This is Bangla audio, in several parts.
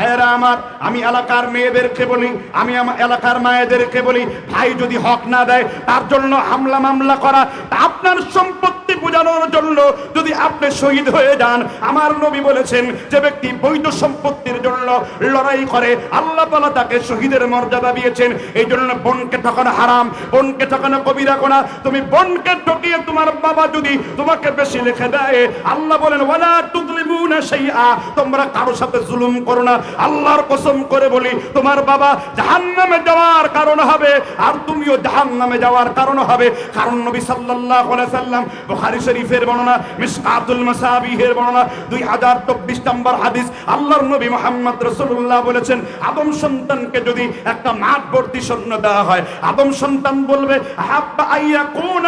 ভাইয়েরা আমার, আমি এলাকার মেয়েদেরকে বলি, আমি আমার এলাকার মায়েদেরকে বলি, ভাই যদি হক না দেয়, তার জন্য হামলা মামলা করা আপনার সম্পত্তি বোঝানোর জন্য যদি আপনি শহীদ হয়ে যান। আমার নবী বলেছেন যে ব্যক্তি বৈধ সম্পত্তির জন্য লড়াই করে, আল্লাহ তালা তাকে শহীদের মর্যাদা দিয়েছেন। এই জন্য বোনকে ঠকানো হারাম, বোনকে ঠকানো কবিরা কোনা তুমি বোনকে ঠকিয়ে তোমার বাবা যদি তোমাকে বেশি লিখে দেয়, আল্লাহ বলেন, ওয়ালা তুদলিমুনা শাইআ, তোমরা কারও সাথে জুলুম করো না। আল্লাহর কসম করে বলি, তোমার বাবা জাহান্নামে যাওয়ার কারণ হবে আর তুমিও জাহান্নামে যাওয়ার কারণ হবে। কারণ নবী সাল্লাম বুখারী শরীফের বর্ণনা, মিসকাতুল মাসাবিহের বর্ণনা 2024 নম্বর হাদিস, আল্লাহর নবী মুহাম্মদ রাসূলুল্লাহ বলেছেন, আদম সন্তানকে যদি একটা মাঠ ভর্তি স্বর্ণ দেওয়া হয়, আদম সন্তান বলবে হাব্বা আইয়া কোন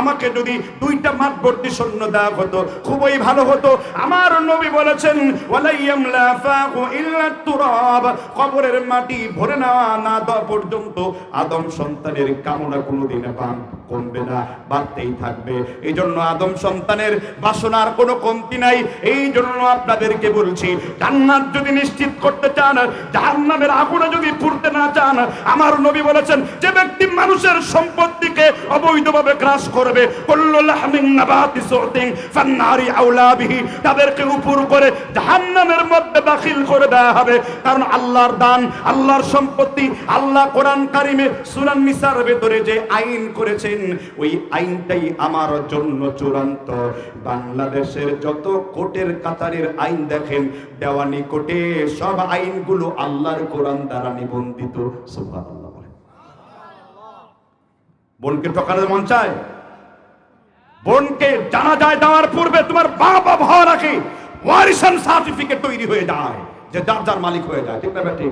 আমাকে যদি দুইটা মাঠ ভর্তি স্বর্ণ দেওয়া হতো, খুবই ভালো হতো, আমার নবী বলেছেন, ওয়ালাইয়াম লা ফাকু ইল্লা তুরাব। কবরের মাটি ভরে না না দেওয়া পর্যন্ত আদম সন্তানের কামনা কোনোদিন পান কমবে না, বাড়তেই থাকবে। এই জন্য আদম সন্তানের বাসনার কোনো কমতি নাই। এই জন্য আপনাদেরকে বলছি, জান্নাত যদি নিশ্চিত করতে চান, জাহান্নামের আগুনে যদি পুড়তে না চান, আমার নবী বলেছেন, যে ব্যক্তি মানুষের সম্পত্তিকে অবৈধভাবে গ্রাস করবে, কুল্লু লাহমিন নাবাতি সুতিন ফান্নারি আউলা তাদেরকে উপর করে জাহান্নামের মধ্যে দাখিল করে দেওয়া হবে। কারণ আল্লাহর দান, আল্লাহর সম্পত্তি, আল্লাহ কোরআন কারিমে সূরা নিসার ভেতরে যে আইন করেছেন, ওই আইনটাই আমার জন্য চূড়ান্ত। বাংলাদেশের যত কোর্টের কাতারের আইন দেখেন, দেওয়ানি কোর্টে সব আইনগুলো আল্লাহর কোরআন দ্বারা নিবন্ধিত। বোনকে ঠকানোর মন চায়? বোনকে জানা যায় দেওয়ার পূর্বে তোমার বাবা ভাবা রাখে ওয়ারিসান সার্টিফিকেট তৈরি হয়ে যায়, যে যার যার মালিক হয়ে যায়, ঠিক না ব্যাটি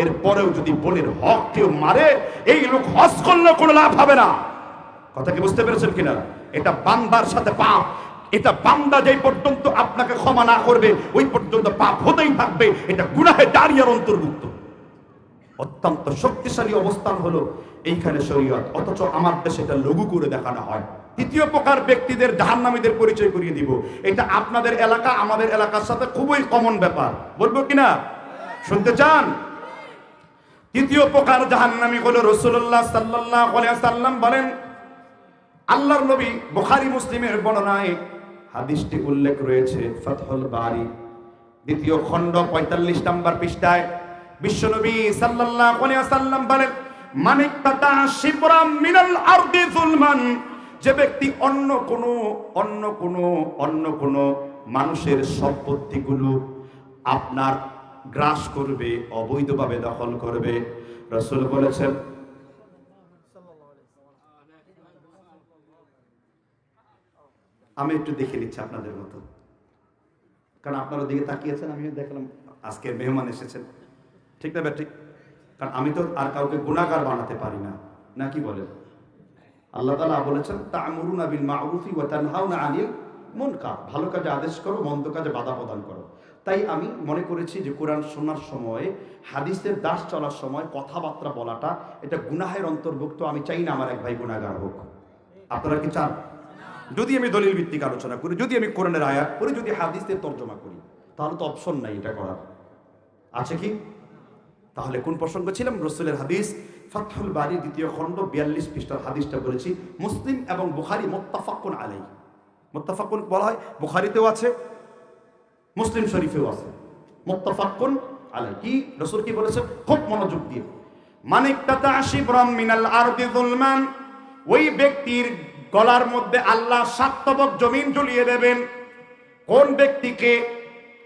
এরপরেও যদি বোনের হক কেউ মারে, এই লোক হজ করলে কোনো লাভ হবে না। কথা কি বুঝতে পেরেছেন কিনা? এটা বান্দার সাথে পাপ। এটা বান্দা যেই পর্যন্ত আপনাকে ক্ষমা না করবে, ওই পর্যন্ত পাপ হতেই থাকবে। এটা গুনাহে দাঁড়িয়ার অন্তর্ভুক্ত। অত্যন্ত শক্তিশালী অবস্থান হলো এইখানে শরীয়ত। অথচ আমার দেশে এটা লঘু করে দেখানো হয়। তৃতীয় প্রকার ব্যক্তিদের জাহান্নামীদের পরিচয় করিয়ে দিব। এটা আপনাদের এলাকা, আমাদের এলাকার সাথে খুবই কমন ব্যাপার। বলব কিনা শুনতে চান? তৃতীয় প্রকার জাহান্নামী হলো রসুল্লাহ সাল্লাহ সাল্লাম বলেন, আল্লাহর নবী বুখারী মুসলিমের বর্ণনায় হাদিসটি উল্লেখ রয়েছে, ফাতহুল বারি। দ্বিতীয় খণ্ড পঁয়তাল্লিশ নম্বর পৃষ্ঠায় বিশ্বনবী সাল্লাল্লাহু আলাইহি ওয়াসাল্লাম বলেন, মানিক তাতা শিবরাম মিনাল আরদি যুলমান যে ব্যক্তি অন্য কোন অন্য কোন অন্য কোন মানুষের সম্পত্তিগুলো আপনার গ্রাস করবে, অবৈধভাবে দখল করবে। রসুল বলেছেন, আমি একটু দেখে নিচ্ছি আপনাদের মতো। কারণ আপনারা দিকে তাকিয়েছেন, আমিও দেখলাম আজকের মেহমান এসেছেন। ঠিক না ঠিক। কারণ আমি তো আর কাউকে গুণাগার বানাতে পারি না। না কি বলেন? আল্লাহ তালা বলেছেন তা আমরুন আবিল মাউরুফি ওয়া তানহাউনা আনিল মুনকার। ভালো কাজে আদেশ করো, মন্দ কাজে বাধা প্রদান করো। তাই আমি মনে করেছি যে কোরআন শোনার সময়, হাদিসের দাস চলার সময় কথাবার্তা বলাটা, এটা গুনাহের অন্তর্ভুক্ত। আমি চাই না আমার এক ভাই গুণাগার হোক। আপনারা কি চান? যদি আমি দলিল ভিত্তিক আলোচনা করি, যদি আমি কোরআনের আয়াত করি যদি হাদিসের তর্জমা করি, তাহলে তো অপশন নাই এটা করার। আছে কি? তাহলে কোন প্রসঙ্গ ছিলাম? রসুলের হাদিস ফাতহুল বাড়ি দ্বিতীয় খণ্ড বিয়াল্লিশ পৃষ্ঠার হাদিসটা বলেছি মুসলিম এবং বুখারি মোত্তাফাকুন আলাই মোত্তাফাকুন বলা হয়, বুখারিতেও আছে, মুসলিম শরীফেও আছে। মোত্তাফাকুন আলাই কি? রসুল কি বলেছে খুব মনোযোগ দিয়ে। মানিক তাতা শিবরাম মিনাল যুলমান, ওই ব্যক্তির গলার মধ্যে আল্লাহ সাতবক জমিন ঝুলিয়ে দেবেন। কোন ব্যক্তিকে?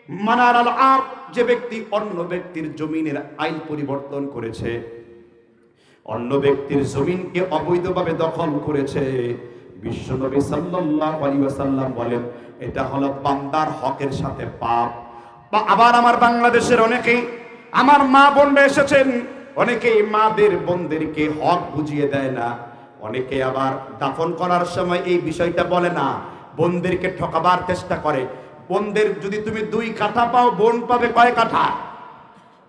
মানার আল আর যে ব্যক্তি অন্য ব্যক্তির জমিনের আইন পরিবর্তন করেছে। অন্য ব্যক্তির জমিনকে অবৈধভাবে দখল করেছে। বিশ্বনবী সাল্লাল্লাহু আলাইহি ওয়াসাল্লাম বলেন, এটা হলো বান্দার হকের সাথে পাপ। বা আবার আমার বাংলাদেশের অনেকেই, আমার মা বোনরা এসেছেন। অনেকেই মাদের বোনদেরকে হক বুঝিয়ে দেয় না। অনেকে আবার দাফন করার সময় এই বিষয়টা বলে না, বোনদেরকে ঠকাবার চেষ্টা করে। বোনদের যদি তুমি দুই কাঠা পাও, বোন পাবে কয় কাঠা?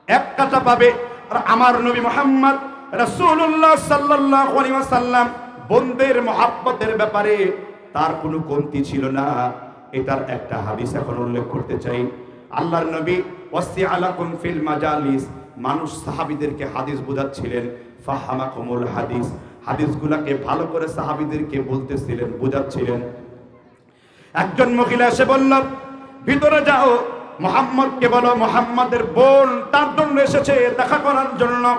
এক কাঠা পাবে। আর আমার নবী মোহাম্মদ রাসূলুল্লাহ সাল্লাল্লাহু আলাইহি ওয়াসাল্লাম বোনদের মহাব্বতের ব্যাপারে তার কোনো কমতি ছিল না। এটার একটা হাদিস এখন উল্লেখ করতে চাই। আল্লাহর নবী ওয়াসি আলাকুম ফিল মাজালিস। মানুষ সাহাবীদেরকে হাদিস বোঝাচ্ছিলেন। ফাহামা ফাহামাকুমুল হাদিস। হাদিসগুলাকে ভালো করে সাহাবীদেরকে বলতেছিলেন, বোঝাচ্ছিলেন। একজন মহিলা এসে বলল, ভিতরে যাও, মোহাম্মদকে বলো, মোহাম্মদের বোন তার জন্য এসেছে দেখা করার জন্য।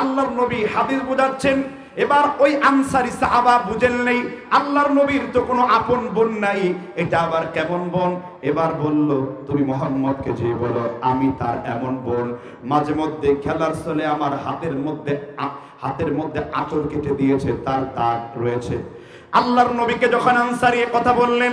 আল্লাহর নবী হাদিস বুঝাচ্ছেন। এবার ওই আনসারি সাহাবা বুঝেন নেই, আল্লাহর নবীর তো কোনো আপন বোন নাই। এটা আবার কেমন বোন? এবার বলল, তুমি মোহাম্মদকে যে বলো, আমি তার এমন বোন। মাঝে মধ্যে খেলার চলে আমার হাতের মধ্যে হাতের মধ্যে আঁচড় কেটে দিয়েছে, তার দাগ রয়েছে। আল্লাহর নবীকে যখন আনসারি কথা বললেন,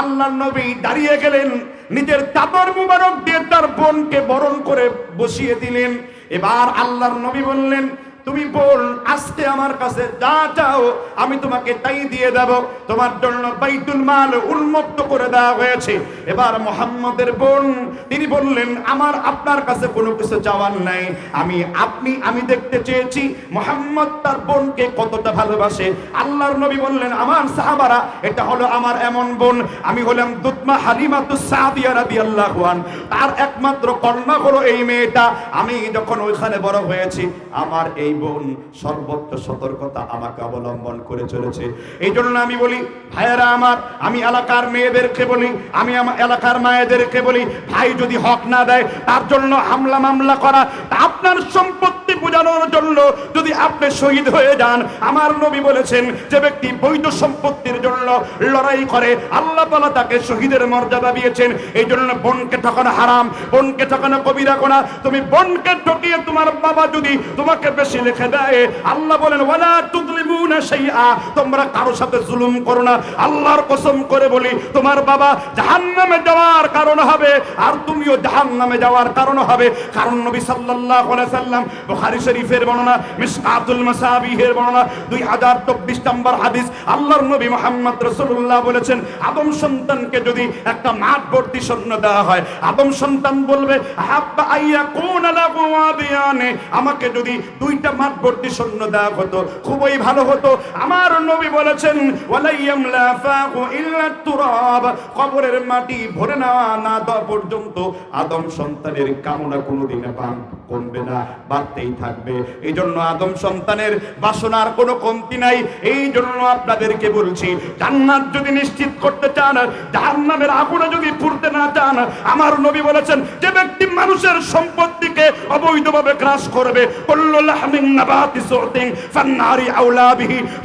আল্লাহর নবী দাঁড়িয়ে গেলেন, নিজের চাদর মুবারক দিয়ে তার বোনকে বরণ করে বসিয়ে দিলেন। এবার আল্লাহর নবী বললেন, তুমি বল, আজকে আমার কাছে যা চাও, আমি তোমাকে তাই দিয়ে দেব। তোমার জন্য বাইতুল মাল উন্মুক্ত করে দেওয়া হয়েছে। এবার মোহাম্মদের বোন, তিনি বললেন, আমার আপনার কাছে কোনো কিছু চাওয়ার নাই। আমি, আপনি, আমি দেখতে চেয়েছি, মোহাম্মদ তার বোনকে কতটা ভালোবাসে। আল্লাহর নবী বললেন, আমার সাহাবারা, এটা হলো আমার এমন বোন। আমি হলাম দুতমা হালিমাতু সাদিয়া রাদিয়াল্লাহু আন, তার একমাত্র কন্যা হলো এই মেয়েটা। আমি যখন ওইখানে বড় হয়েছি, আমার এই বোন সর্বত্র সতর্কতা আমাকে অবলম্বন করে চলেছে। এই জন্য আমি বলি, ভাইয়েরা আমার, আমি এলাকার মেয়েদেরকে বলি, আমি আমার এলাকার মায়েদেরকে বলি, ভাই যদি হক না দেয়, তার জন্য হামলা মামলা করা আপনার সম্পত্তি বোঝানোর জন্য যদি আপনি শহীদ হয়ে যান, আমার নবী বলেছেন যে ব্যক্তি বৈধ সম্পত্তির জন্য লড়াই করে, আল্লাহ তাআলা তাকে শহীদের মর্যাদা দিয়েছেন। এই জন্য বোনকে ঠকানো হারাম, বোনকে ঠকানো কবিরা কোনা তুমি বোনকে ঠকিয়ে তোমার বাবা যদি তোমাকে বেশি লিখে দেয়, আল্লাহ বলেন, ওয়ালা তুযলিমুনা শাইআ তোমরা কারও সাথে জুলুম করো না। আল্লাহর কসম করে বলি, তোমার বাবা জাহান্নামে যাওয়ার কারণ হবে, আর তুমিও জাহান্নামে যাওয়ার কারণ হবে। কারণ নবী সাল্লাল্লাহু আলাইহি সাল্লাম বুখারী শরীফের বর্ণনা, মিসকাতুল মাসাবিহের বর্ণনা 2024 নম্বর হাদিস। আল্লাহর নবী মুহাম্মদ রাসূলুল্লাহ বলেছেন, আদম সন্তানকে যদি একটা মাঠ ভর্তি স্বর্ণ দেওয়া হয়, আদম সন্তান বলবে হাব্বা আইয়া কোন ওয়াদিয়ানে আমাকে যদি দুইটা মাঠ ভর্তি স্বর্ণ দেওয়া হতো, খুবই ভালো হতো। আমার নবী বলেছেন, ওয়ালাইয়াম লা ফাকু ইল্লা তুরাব কবরের মাটি ভরে না না পর্যন্ত আদম সন্তানের কামনা কোনোদিন পান কমবে না, বাড়তেই থাকবে। এই জন্য আদম সন্তানের বাসনার কোনো কমতি নাই। এই জন্য আপনাদেরকে বলছি, জান্নাত যদি নিশ্চিত করতে চান, জাহান্নামের আগুনে যদি পুড়তে না চান, আমার নবী বলেছেন, যে ব্যক্তি মানুষের সম্পত্তিকে অবৈধভাবে গ্রাস করবে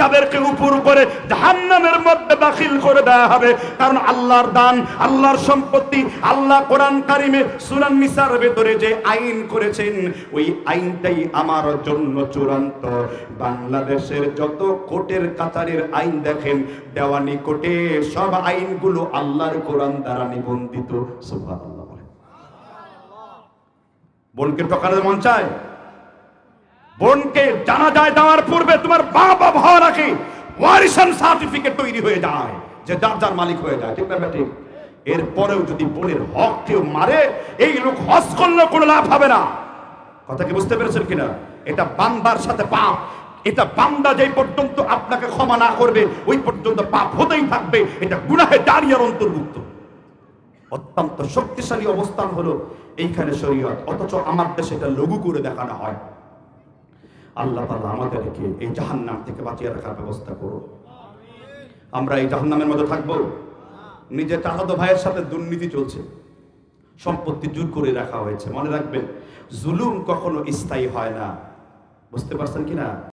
তাদেরকে উপর করে জাহান্নামের মধ্যে দাখিল করে দেওয়া হবে। কারণ আল্লাহর দান, আল্লাহর সম্পত্তি, আল্লাহ কোরআন কারিমে সূরা নিসার ভেতরে যে আইন করেছেন ওই আইনটাই আমার জন্য চূড়ান্ত। বাংলাদেশের যত কোর্টের কাতারের আইন দেখেন, দেওয়ানি কোর্টে সব আইনগুলো আল্লাহর কোরআন দ্বারা নিবন্ধিত। বোনকে ঠকানোর মন চায়? বোনকে জানা যায় দেওয়ার পূর্বে তোমার বাবা ভাবা রাখে ওয়ারিসান সার্টিফিকেট তৈরি হয়ে যায়, যে যার যার মালিক হয়ে যায়। ঠিক না ঠিক। এরপরেও যদি বোনের হক কেউ মারে, এই লোক হজ করলেও কোনো লাভ হবে না। কথা কি বুঝতে পেরেছেন কিনা? এটা বান্দার সাথে পাপ। এটা বান্দা যেই পর্যন্ত আপনাকে ক্ষমা না করবে, ওই পর্যন্ত পাপ হতেই থাকবে। এটা গুনাহে দাঁড়িয়ার অন্তর্ভুক্ত। অত্যন্ত শক্তিশালী অবস্থান হলো এইখানে শরীয়ত। অথচ আমার দেশে এটা লঘু করে দেখানো হয়। আল্লাহ তাআলা আমাদেরকে এই জাহান্নাম থেকে বাঁচিয়ে রাখার ব্যবস্থা করো আমরা এই জাহান্নামের মধ্যে থাকব। নিজের চাচাতো ভাইয়ের সাথে দুর্নীতি চলছে। সম্পত্তি জোর করে রাখা হয়েছে। মনে রাখবেন, জুলুম কখনো স্থায়ী হয় না। বুঝতে পারছেন কিনা?